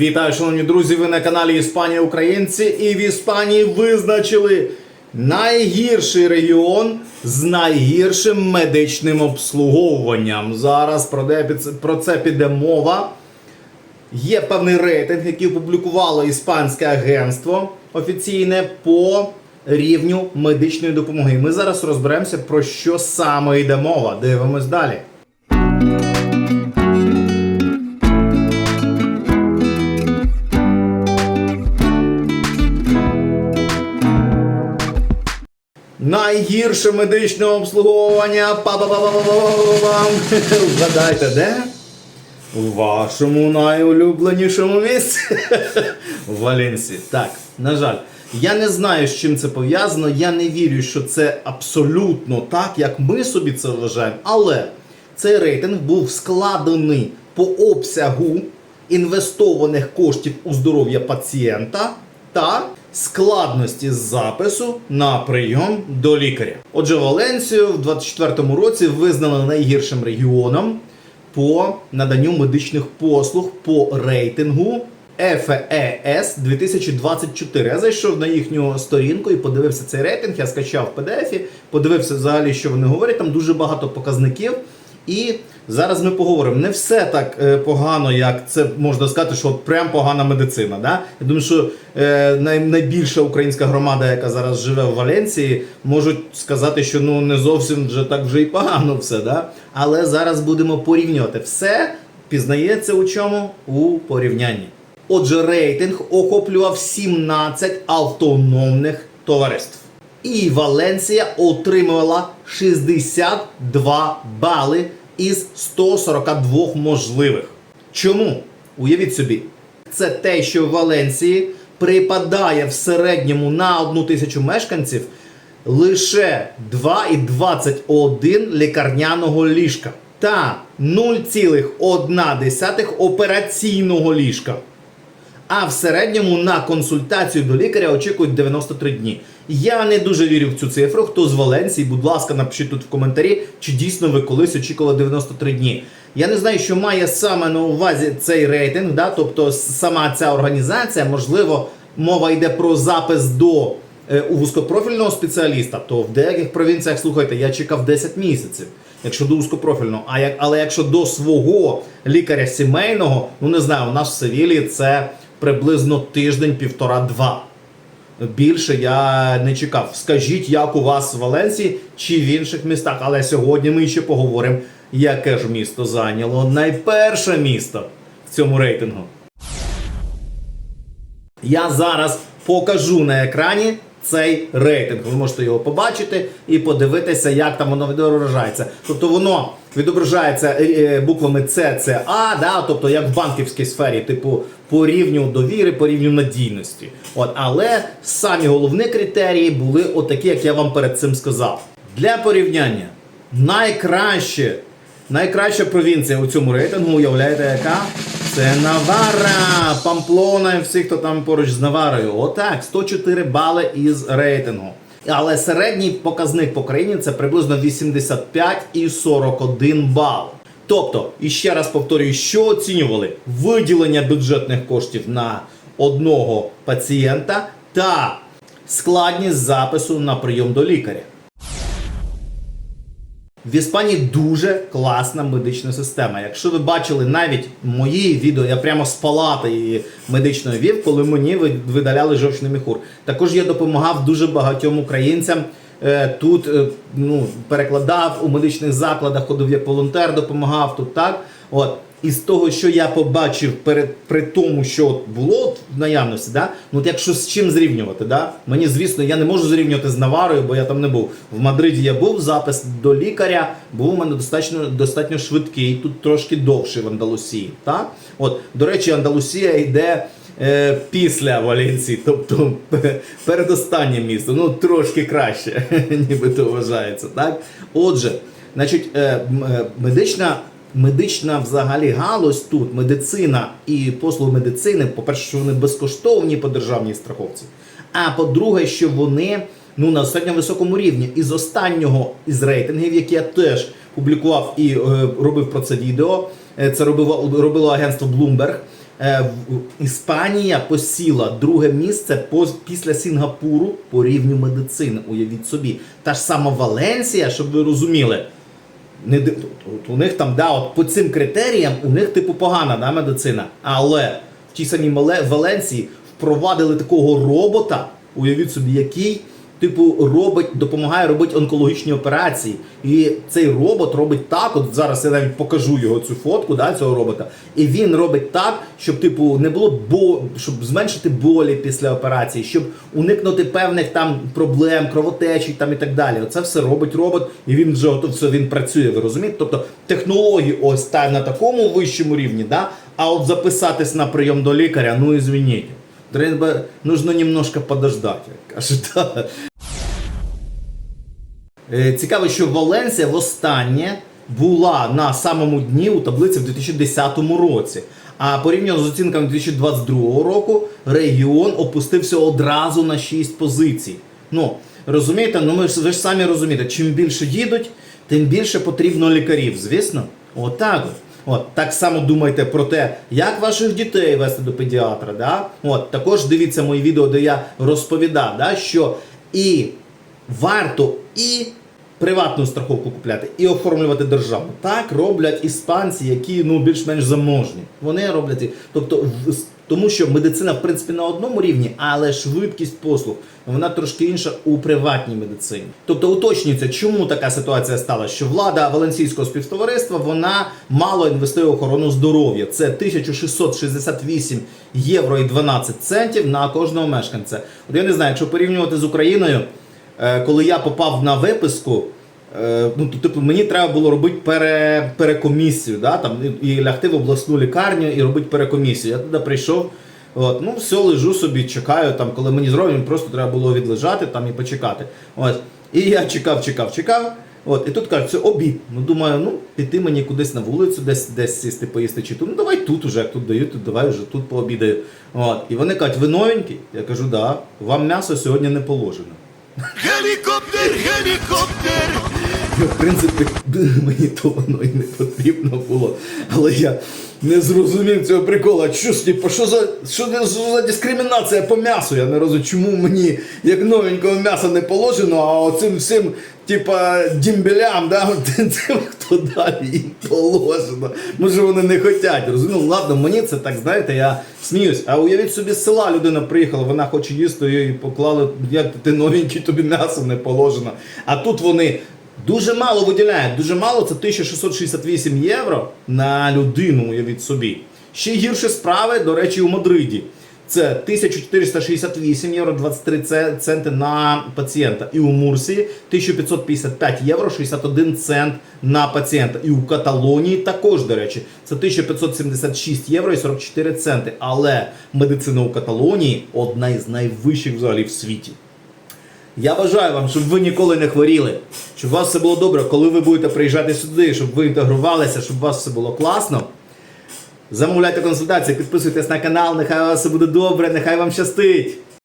Вітаю, шановні друзі! Ви на каналі Іспанія Українці, і в Іспанії визначили найгірший регіон з найгіршим медичним обслуговуванням. Зараз про це піде мова. Є певний рейтинг, який опублікувало іспанське агентство офіційне по рівню медичної допомоги. Ми зараз розберемося, про що саме йде мова. Дивимось далі. Найгірше медичне обслуговування. Вгадайте, де? У вашому найулюбленішому місці в Валенсії. Так, на жаль, я не знаю, з чим це пов'язано. Я не вірю, що це абсолютно так, як ми собі це вважаємо. Але цей рейтинг був складений по обсягу інвестованих коштів у здоров'я пацієнта та складності запису на прийом до лікаря. Отже, Валенсію в 24-му році визнали найгіршим регіоном по наданню медичних послуг по рейтингу FES 2024. Я зайшов на їхню сторінку і подивився цей рейтинг. Я скачав в PDF, подивився взагалі, що вони говорять. Там дуже багато показників. І зараз ми поговоримо. Не все так е, погано, як це можна сказати, що от прям погана медицина. Да? Я думаю, що е, най, найбільша українська громада, яка зараз живе в Валенції, можуть сказати, що ну не зовсім вже так вже і погано все. Да? Але зараз будемо порівнювати. Все пізнається у чому? У порівнянні. Отже, рейтинг охоплював 17 автономних товариств. І Валенсія отримувала 62 бали із 142 можливих. Чому? Уявіть собі, це те, що в Валенції припадає в середньому на одну тисячу мешканців лише 2,21 лікарняного ліжка та 0,1 операційного ліжка. А в середньому на консультацію до лікаря очікують 93 дні. Я не дуже вірю в цю цифру. Хто з Валенції, будь ласка, напишіть тут в коментарі, чи дійсно ви колись очікували 93 дні. Я не знаю, що має саме на увазі цей рейтинг, да? тобто сама ця організація, можливо, мова йде про запис до е, у вузькопрофільного спеціаліста, то в деяких провінціях, слухайте, я чекав 10 місяців, якщо до вузькопрофільного. А як, але якщо до свого лікаря сімейного, ну не знаю, у нас в Севілії це приблизно тиждень, півтора-два. Більше я не чекав. Скажіть, як у вас в Валенсії чи в інших містах. Але сьогодні ми ще поговоримо, яке ж місто зайняло найперше місто в цьому рейтингу. Я зараз покажу на екрані цей рейтинг. Ви можете його побачити і подивитися, як там воно відображається. Тобто воно відображається е, е, буквами С, С, А, да? тобто як в банківській сфері, типу по рівню довіри, по рівню надійності. От, але самі головні критерії були отакі, як я вам перед цим сказав. Для порівняння найкраще Найкраща провінція у цьому рейтингу, уявляєте, яка? Це Навара, Памплона і всі, хто там поруч з Наварою. Отак, 104 бали із рейтингу. Але середній показник по країні це приблизно 85 і 41 бал. Тобто, і ще раз повторюю, що оцінювали виділення бюджетних коштів на одного пацієнта та складність запису на прийом до лікаря. В Іспанії дуже класна медична система. Якщо ви бачили навіть мої відео, я прямо з палати її медичної вів, коли мені видаляли жовчний міхур. Також я допомагав дуже багатьом українцям. е, Тут е, ну, перекладав у медичних закладах, ходив як волонтер, допомагав тут так. От. І з того, що я побачив перед при тому, що от було от в наявності, да? ну от якщо з чим зрівнювати, да? мені звісно, я не можу зрівнювати з Наварою, бо я там не був. В Мадриді я був, запис до лікаря був у мене достатньо, достатньо швидкий, тут трошки довший в Андалусії. Так? От, до речі, Андалусія йде е, після Валенції, тобто передостаннє місто, ну трошки краще, нібито вважається. Так? Отже, значить, е, е, медична. Медична взагалі галузь тут, медицина і послуги медицини, по-перше, що вони безкоштовні по державній страховці. А по-друге, що вони ну, на достатньо високому рівні. Із останнього із рейтингів, які я теж публікував і е, робив про це відео, е, це робило, робило агентство Bloomberg. е, Іспанія посіла друге місце після Сінгапуру по рівню медицини. Уявіть собі. Та ж сама Валенсія, щоб ви розуміли. Не, от у них там, да, от по цим критеріям у них типу погана да, медицина. Але в тій самій Валенсії впровадили такого робота, уявіть собі, який типу робить, допомагає робити онкологічні операції. І цей робот робить так, от зараз я навіть покажу його цю фотку, да, цього робота. І він робить так, щоб типу не було бо, щоб зменшити болі після операції, щоб уникнути певних там проблем, кровотечі там і так далі. Оце все робить робот, і він вже ото все він працює. Ви розумієте? Тобто технології ось та на такому вищому рівні, да? а от записатись на прийом до лікаря, ну извините. Треба нужно немножко подождать, як кажуть. да. Е, Цікаво, що Валенсія востаннє була на самому дні у таблиці в 2010 році. А порівняно з оцінками 2022 року регіон опустився одразу на 6 позицій. Ну, розумієте, ну ми ж ви ж самі розумієте, чим більше їдуть, тим більше потрібно лікарів, звісно. Отак от. От, так само думайте про те, як ваших дітей вести до педіатра. Да? От, також дивіться мої відео, де я розповідав, да, що і варто і приватну страховку купляти, і оформлювати державу. Так роблять іспанці, які ну більш-менш заможні. Вони роблять. Тобто, тому що медицина, в принципі, на одному рівні, але швидкість послуг вона трошки інша у приватній медицині. Тобто уточнюється, чому така ситуація сталася, що влада Валенсійського співтовариства вона мало інвестує в охорону здоров'я. Це 1668 євро і 12 центів на кожного мешканця. От я не знаю, якщо порівнювати з Україною. Е, коли я попав на виписку, ну то типу мені треба було робити пере, перекомісію, да, там, і, лягти в обласну лікарню і робити перекомісію. Я туди прийшов. От, ну все, лежу собі, чекаю, там, коли мені зроблять, просто треба було відлежати там і почекати. От. І я чекав, чекав, чекав. От, і тут кажуть, це обід. Ну думаю, ну піти мені кудись на вулицю, десь десь сісти, поїсти чи тут. Ну давай тут уже, як тут дають, то давай вже тут пообідаю. От. І вони кажуть, ви новенький? Я кажу, да, вам м'ясо сьогодні не положено. Гелікоптер, гелікоптер! В принципі, мені то воно і не потрібно було. Але я не зрозумів цього прикола. Що ж, типу, що за, що за- дискримінація по м'ясу? Я не розумію, чому мені як новенького м'яса не положено, а оцим всім, типа, дімбелям, да, тим, хто далі їм положено. Може вони не хочуть. Розумію, Ну, ладно, мені це так, знаєте, я сміюсь. А уявіть собі, з села людина приїхала, вона хоче їсти, їй поклали, як ти новенький, тобі м'ясо не положено. А тут вони. Дуже мало виділяють, дуже мало це 1668 євро на людину, уявіть собі. Ще гірше справи, до речі, у Мадриді. Це 1468 євро 23 центи на пацієнта. І у Мурсії 1555 євро 61 цент на пацієнта. І у Каталонії також, до речі, це 1576 євро і 44 центи. Але медицина у Каталонії одна із найвищих взагалі в світі. Я бажаю вам, щоб ви ніколи не хворіли, щоб у вас все було добре, коли ви будете приїжджати сюди, щоб ви інтегрувалися, щоб у вас все було класно. Замовляйте консультації, підписуйтесь на канал, нехай у вас все буде добре, нехай вам щастить.